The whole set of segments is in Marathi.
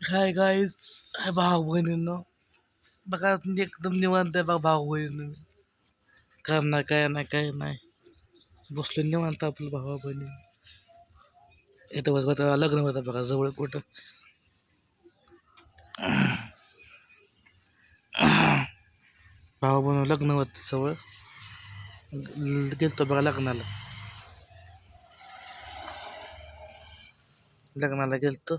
हाय गाईज हाय भाऊ बहिणींनो बघा एकदम निवांत आहे बघा भाऊ बहिणीनं काय नाही काय नाही काय नाही बसलो निवांत आपलं भावा बहिणी इथं बघा लग्न होतं बघा जवळ कुठं भाऊ बहिणी लग्न होतं जवळ गेलतो बघा लग्नाला लग्नाला गेलतो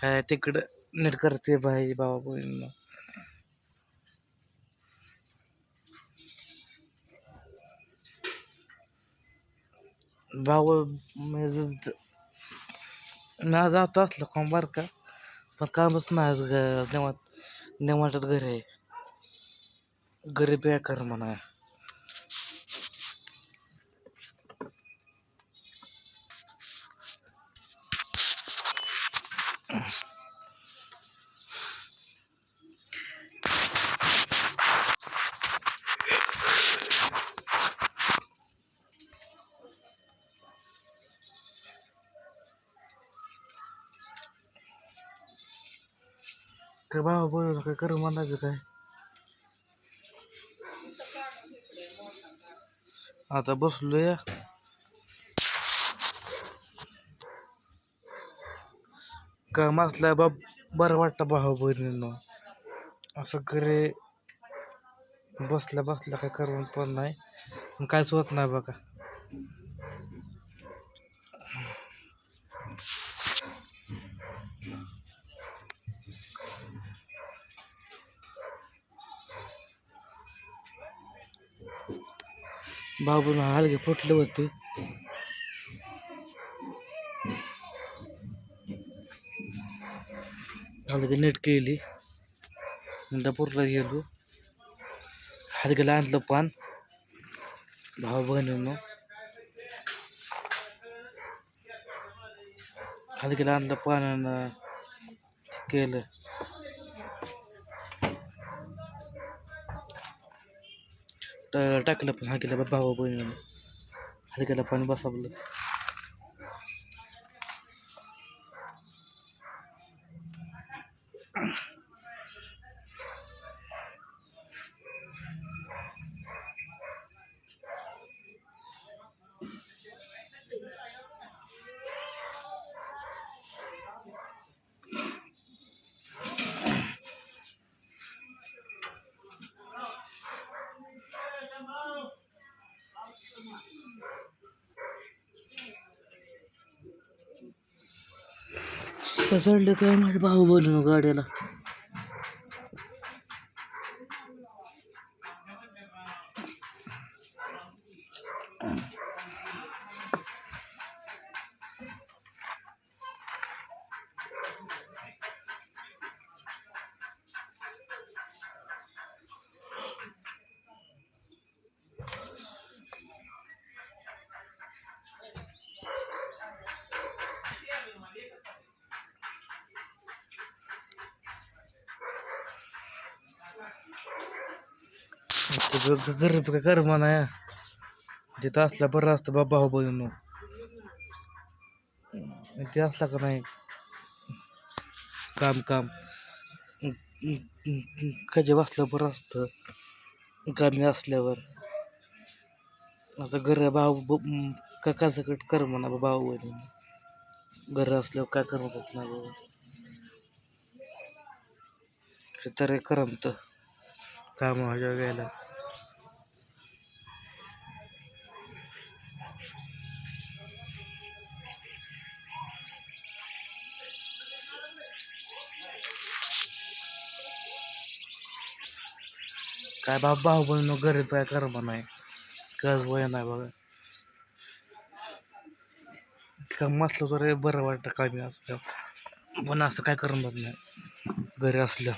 काय तिकडं नीट करते बाई भावा बहिणींनो. भाऊ म्हणजे जातो असलं काम बार का? पण कामच नाही आज निवांत निवांतच घरी आहे. घरी बेकार म्हणा. काय भावा बहिणीला काय? कर म्हणायचं काय? आता बसलो या काम असल्या बाब बरं वाटतं भावा हो बहिणींनो. असं घरी बसल्या बसल्या काय करून पण नाही. आणि काहीच होत नाही बघा. बाबून हलगे फुटले होते. हलगे नीट केली. इंदापूरला गेलो. हलगेला आणलं पान. भाऊ बहिणींनो. हलगेला आणलं पान केलं. टाकलं पण हलगेला भाऊ बहिणीनं. केलं पाणी बसवलं चढलं काय? माझं भाऊ बहिणीनं गाड्याला. ते घर काय कर म्हणा तिथं असल्या बरं असतं बाबा भाऊ बहिणीनं. ते असला का नाही? काम काम. कधी बसलं बरं असतं. कामी असल्यावर. आता घर भाऊ ब- काका सकट कर म्हणा बा भाऊ बहिणी घर असल्यावर काय करत ना बाबा ते तरी करमत. काम माझ्या काय बाबा भाऊ गरीब काय कर नाही. कर्ज वय नाही बघा. काम असलं तर बरं वाटतं कामी असलं पण असं काय करमत नाही. घरी असलं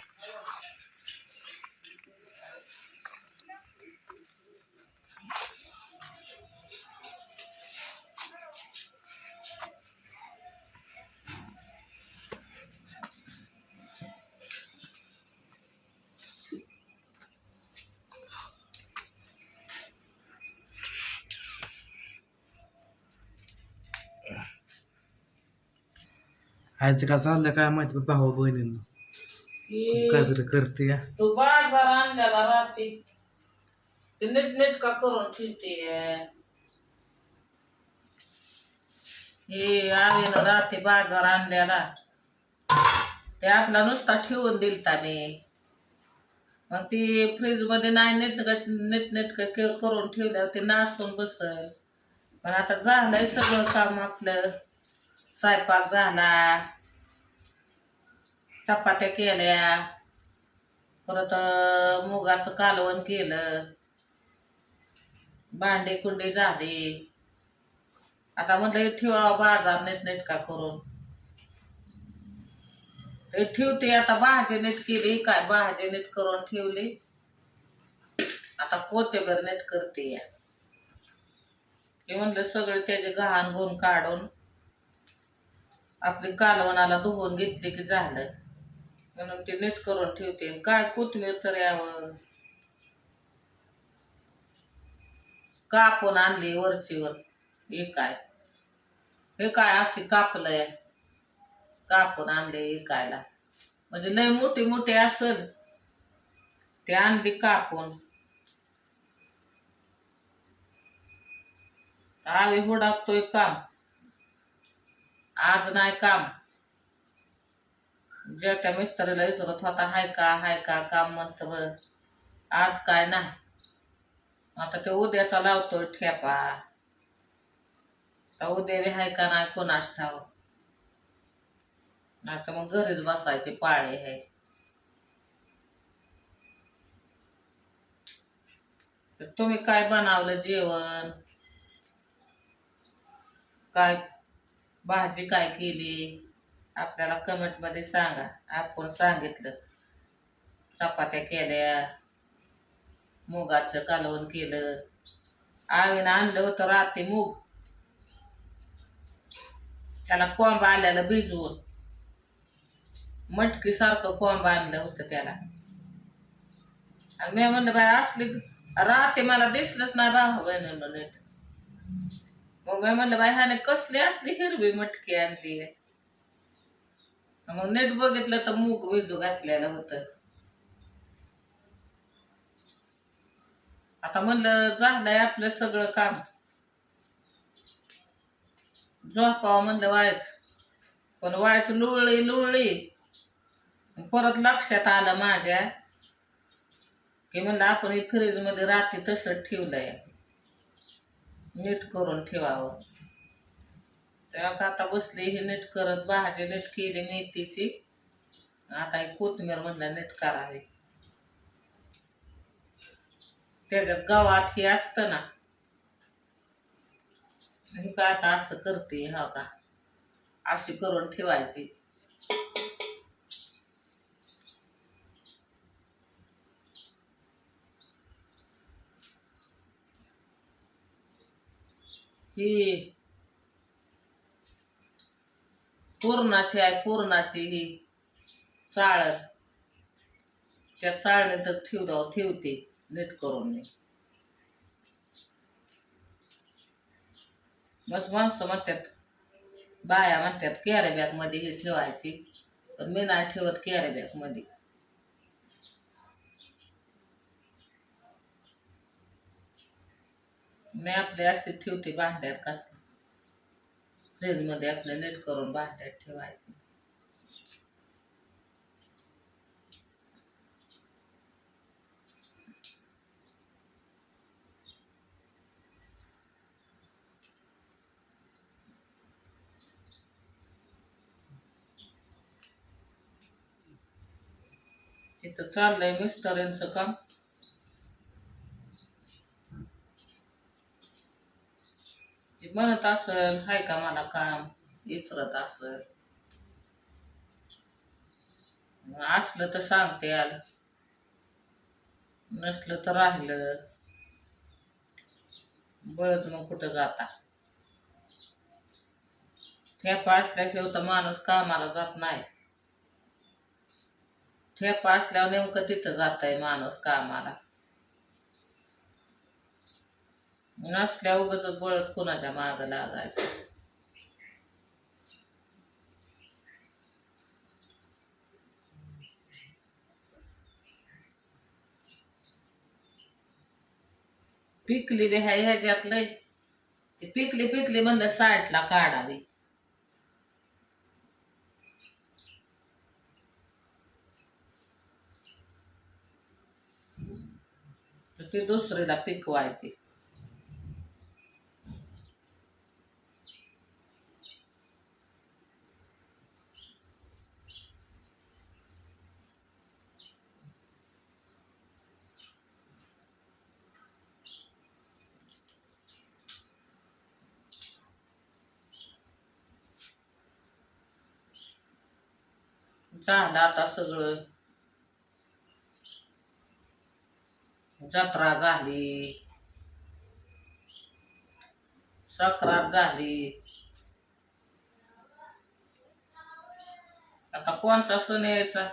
हायचं का चाललं काय माहिती भाऊ बहिणींना. काहीतरी करते या. तो बाजार आणल्याला राहते. ते नीट नीट का करून ठेवते हे आवीनं राहते बाजार आणल्याला ते आपला नुसता ठेवून दिलता मी मग ती फ्रीजमध्ये नाही नीट नीट नीट करून ठेवल्यावर ते नासून बसल. पण आता झालंय सगळं काम आपलं. स्वयंपाक झाला. चपात्या केल्या. परत मुगाचं कालवण केलं. भांडे कुंडे झाले. आता म्हटलं ठेवा बाजार नीट नेटका करून? हे ठेवते आता भाजी नीट केली. काय भाजी नीट करून ठेवली? आता कोथिंबीर नीट करते. या म्हणलं सगळे त्याचे गहाण गुण काढून आपली कालवणाला धुवून घेतली की झालं. म्हणून ते नीट करून ठेवते. काय कोथमीर तर यावं. कापून आणली वरचीवर. हे काय? हे काय अशी कापलंय? कापून आणले विकायला म्हणजे लय मोठी मोठी असल. ते आणली कापून. आम्ही हुडाकतोय काम आज नाही काम ज्या त्या मिस्त्रीला विचारत होता हाय का हाय का काम मंत्र आज काय नाही. आता ते उद्याचा लावतो ठेपा. आता उद्या हाय का नाही कोणास ठाव नाही मग घरीच बसायचे पाळे हे. तुम्ही काय बनवलं जेवण? काय भाजी काय केली? आपल्याला कमेंटमध्ये सांगा. आपण सांगितलं. चपात्या केल्या. मुगाचं कालवण केलं. आवीनं आणलं होतं रात्री मूग. त्याला कोंब आल्याला भिजवून. मटकीसारखं कोंब आणलं होतं त्याला. आणि मी म्हणलं बाय असली राहते मला दिसलंच नाही भाऊ बहिणीनं नीट मग मी म्हणलं बाय ह्याने कसली असली हिरवी मटकी आणली मग नेट बघितलं तर मूग विजू घातलेलं होतं. आता म्हणलं झालंय आपलं सगळं काम. झोपावं म्हणलं व्हायचं पण व्हायचं लुळली लुळली. परत लक्षात आलं माझ्या की म्हणलं आपण फ्रीजमध्ये रात्री तसंच ठेवलंय. नीट करून ठेवावं. तेव्हा आता बसली ही नीट करत भाजी नीट केली मेथीची. आता ही कोथिंबीर म्हणलं नीट करावी. त्याच्यात गावात हे असतं ना. हे काय आता असं करते हा का? अशी करून ठेवायची. ही पूर्णाची आहे पूर्णाची ही चाळ. त्या चाळणीत ठेवलं ठेवते नीट करून मी मग माणसं म्हणतात बाया म्हणतात कॅरे बॅगमध्ये ही ठेवायची. पण मी नाही ठेवत कॅरे बॅगमध्ये मी आपले असे ठेवते भांड्यात कसले फ्रीजमध्ये आपलं नीट करून भांड्यात ठेवायचे. इथं चाललंय मिस्टरांचं काम. म्हणत असल हाय का मला काम? विचारत असल. असलं तर सांगते आलं नसलं तर राहिलं. बळच मग कुठं जाता? ठेपा असल्याशिवाय तर माणूस कामाला जात नाही. ठेपा असल्यावर नेमकं तिथं जात आहे माणूस कामाला. नसल्या उगच बळत कुणाच्या माग लागायचं? पिकलेली हाय ह्याच्यातलं ते पिकली पिकली म्हणलं साठला काढावी ती दुसरीला पिकवायची. झालं आता सगळं. जत्रा झाली. सक्रात झाली. आता कोणचा सण यायचा?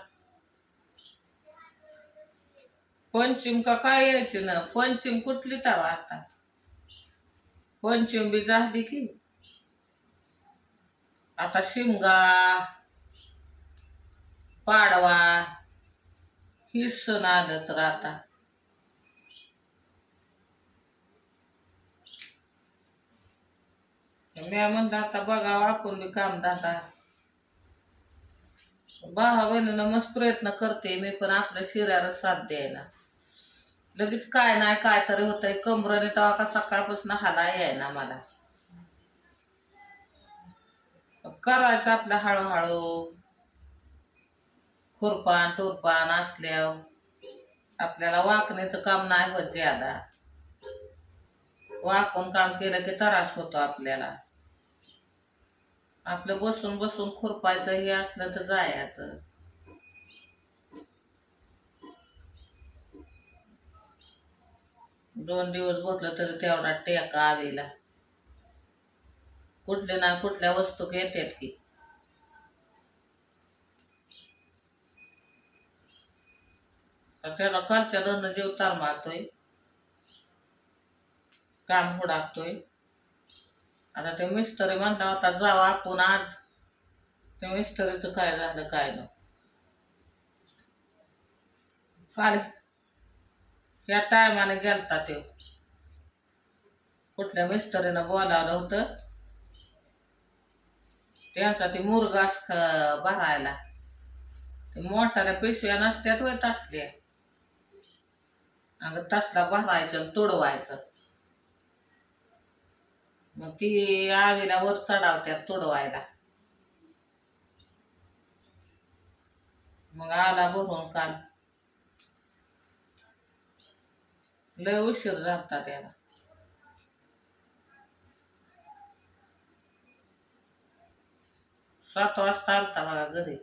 पंचम का काय यायची ना? पंचम कुठली तवा आता? पंचम बी झाली की. आता शिमगा. पाडवा. ही सण आलं तर आता. मी म्हणलं आता बघावं आपण बी काम दादा. भावा बहिणीनं मस्त प्रयत्न करते मी पण आपल्या शिऱ्याला साथ द्यायला. लगेच काय नाही काय तरी होतंय. कमरने तेव्हा का सकाळपासून हाला याय ना मला. करायचं आपलं हळूहळू. खुरपान तुरपान असल्यावर आपल्याला वाकण्याचं काम नाही होत ज्यादा. वाकून काम केलं की त्रास होतो आपल्याला. आपलं बसून बसून खुरपायचं हे असलं तर जायचं. दोन दिवस बसलं तरी तेवढा टेका आलेला. कुठले ना कुठल्या वस्तू घेतात की. तर त्याला कालच्या जीव तार मारतोय. काम हुडाकतोय. आता ते मिस्त्री म्हणला होता जावा आपण आज. ते मिस्त्रीचं काय झालं काय नाही. काल या टायमाने गेलता ते. कुठल्या मिस्त्रीनं बोलावलं होतं? त्यांचा ते मुरगास भरायला. ते मोठ्याला पिशव्या नसत्यात होत असल्या. अगं तसला भरायचं आणि मग ती आवीला वर चढावत्यात तोडवायला. मग आला भरून काल. लय उशीर झालता त्याला. सात वाजता आलता बघा घरी.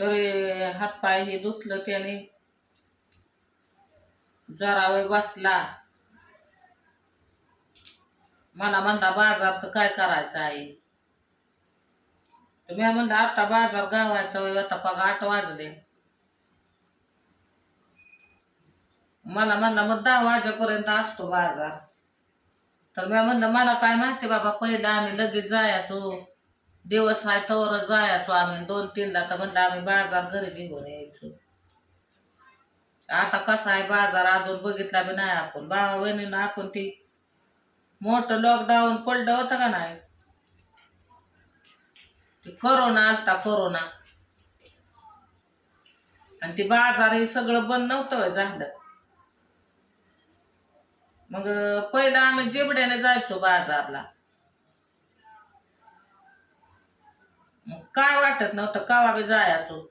तरी हातपाय हे धुतलं त्याने. जरा वेळ बसला. मला म्हणला बाजारचं काय करायचं आहे? तर मी म्हणलं आता बाजार गावायचा होय आता पग आठ वाजले. मला म्हणला मग दहा वाजेपर्यंत असतो बाजार. तर मी म्हणलं मला काय माहिती बाबा पहिलं आम्ही लगेच जायचो. दिवस आहे तर जायचो आम्ही. दोन तीनदा तर म्हणलं आम्ही बाजार घरी घेऊन यायचो. आता कसा आहे बाजार अजून बघितला बी नाही आपण. भावा बहिणीनं आपण ती मोठं लॉकडाऊन पडलं होतं का नाही? ते करोना आलता करोना आणि ते बाजार हे सगळं बंद नव्हतं झालं. मग पहिलं आम्ही जिबड्याने जायचो बाजारला. काय वाटत नव्हतं कावा बी जायचो.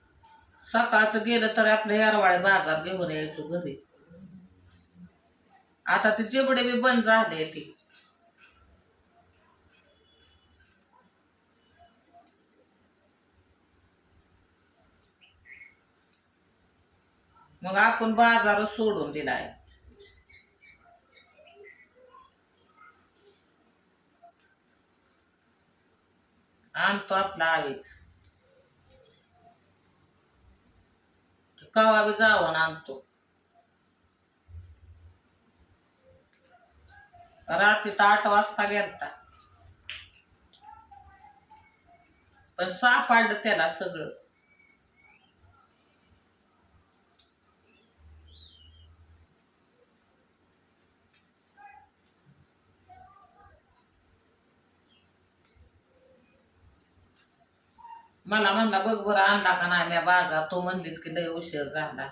सकाळचं गेलं तर आपलं हेरवाळे बाजार घेऊन यायचो घरी. आता ते जेवढे बी बंद झाले ते. मग आपण बाजार सोडून दिलाय. आणतो आपला आवीच कवा बी जाऊन आणतो. रात्री तर आठ वाजता गेलता. पण सापडलं त्याला सगळं. मला म्हणला बघ बरं आणला का नाही म्या बागा? तो म्हणलीच की लय उशीर झाला.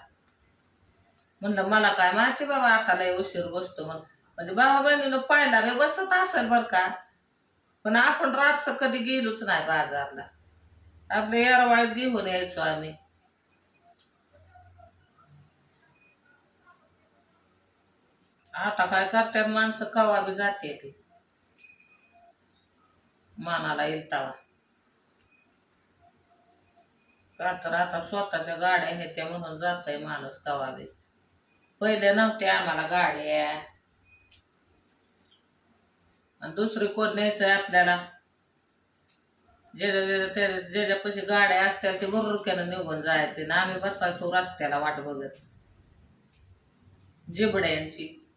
म्हणलं मला काय माहिती बाबा आता लय उशीर बसतो मग म्हणजे बाबा बहिणीनं पाहिला मी बसत असेल बरं का? पण आपण रातचं कधी गेलोच नाही बाजारला. आपल्या येरवाळीत घेऊन यायचो आम्ही. आता काय करतात माणसं कवा बी जाते ती. मानाला येईल तवा. का तर आता स्वतःच्या गाड्या आहेत त्या म्हणून जातय माणूस तवा बी पहिले नव्हत्या आम्हाला गाड्या. आणि दुसरी कोण न्यायचंय आपल्याला? ज्याच्या ज्याच्या त्या- पैसे गाड्या असतील ते बरोबर निघून जायचे ना आम्ही बसायचो रस्त्याला वाट बघत. जिबड्यांची.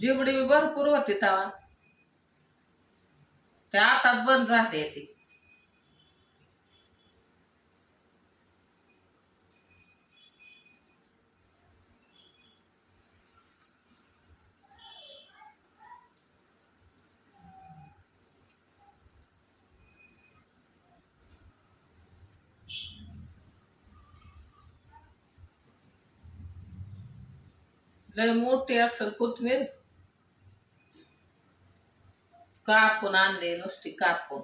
जिबडी बी भरपूर होती तवा. ते आता बंद झाली ती. लय मोठी असेल कोथमीर कापून आणले नुसती कापून.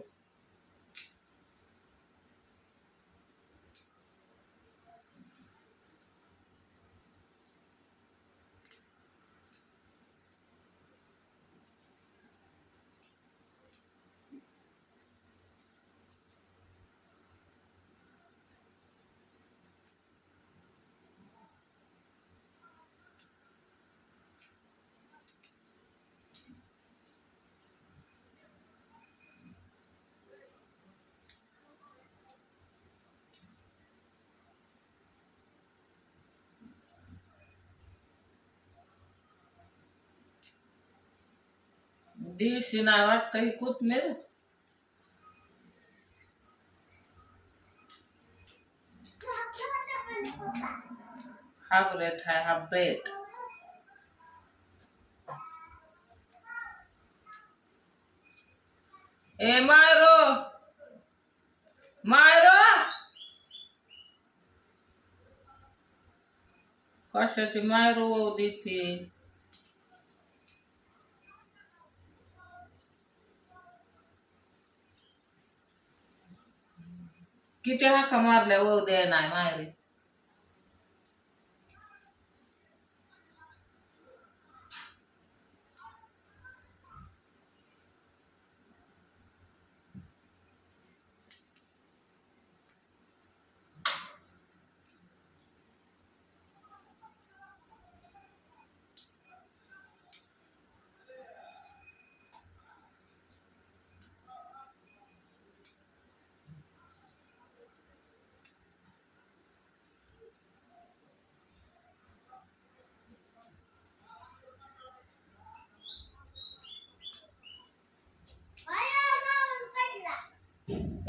देशी नाही वाटतं ही कोथमीर हा ब्रेड आहे हा ब्रेड ए मायरो मायरो। कशाची मायरो किती हाका मारल्या ओ द्या नाही मायरी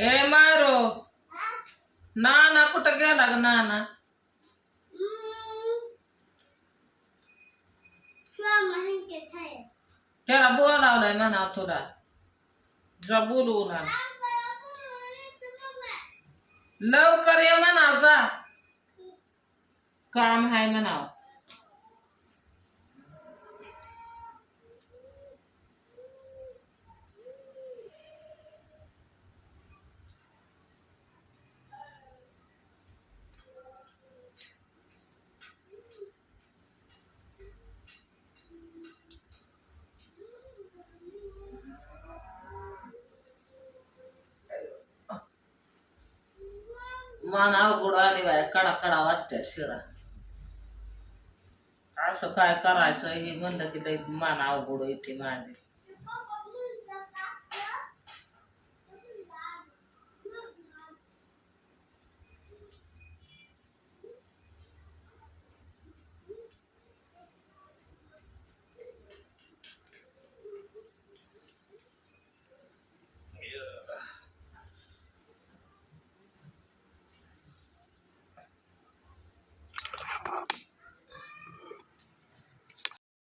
ए मायरो द्या कुठं गेला नाना त्याला बोलावलाय म्हणा तुला जा बोलवून आण लवकर ये म्हणाव जा. काम आहे म्हणा मान अवघड आली बाय कडा कडा वाजत्या शिरा. असं काय करायचं हे म्हणलं की लई मान अवघड येते माझी.